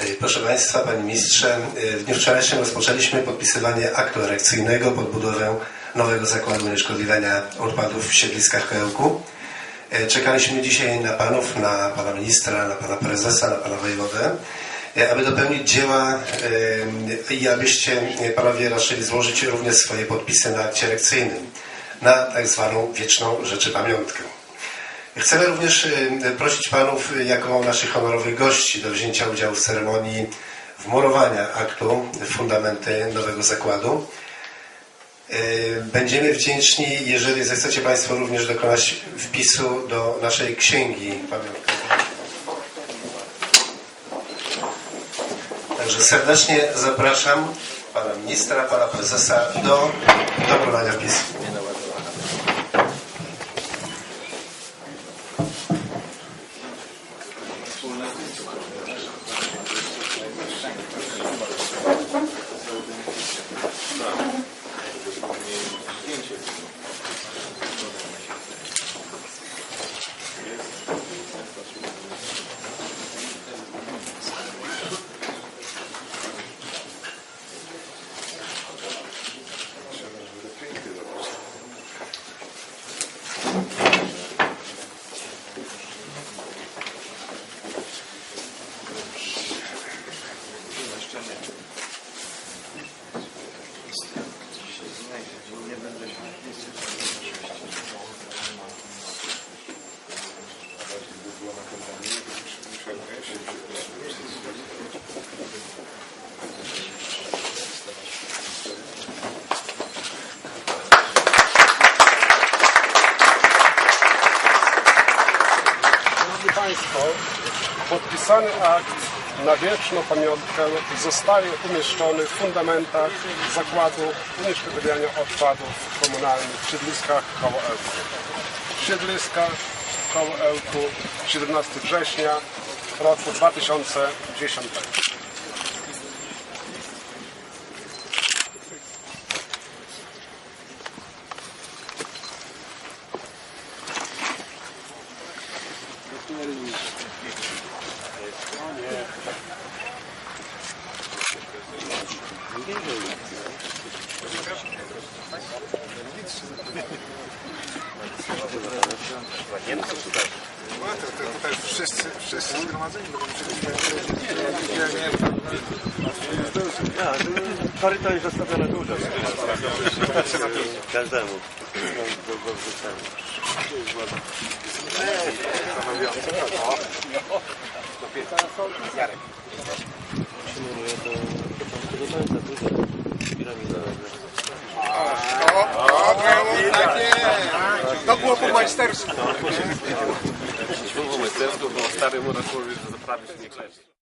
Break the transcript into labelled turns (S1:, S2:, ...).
S1: E, Proszę Państwa, Panie Ministrze, e, w dniu wczorajszym rozpoczęliśmy podpisywanie aktu erekcyjnego pod budowę nowego zakładu unieszkodliwiania odpadów w siedliskach Koełku. E, Czekaliśmy dzisiaj na Panów, na Pana Ministra, na Pana Prezesa, na Pana Wojewodę, aby dopełnić dzieła i abyście Panowie raczyli złożyć również swoje podpisy na akcie erekcyjnym na tak zwaną wieczną rzeczypamiątkę. Chcemy również y, prosić Panów y, jako naszych honorowych gości do wzięcia udziału w ceremonii wmurowania aktu w fundamenty nowego zakładu. Y, Będziemy wdzięczni, jeżeli zechcecie Państwo również dokonać wpisu do naszej księgi pamiątkowej. Także serdecznie zapraszam Pana Ministra, Pana Prezesa do dokonania wpisu.
S2: Nou. Państwo, podpisany akt na wieczną pamiątkę zostaje umieszczony w fundamentach zakładu unieszkodliwiania odpadów komunalnych w siedliskach koło Ełku. Siedliska koło Ełku 17 września roku 2010.
S3: Смотри. Да,
S4: Koryto jest zostawione dużo. Każdemu. Wrzucenia. Przyjmuję do początku do końca dużo. Piramida.
S3: To było po majstersku.
S5: Światło majsterstwo, bo stary mu człowiek zaprawić nie kleszcz.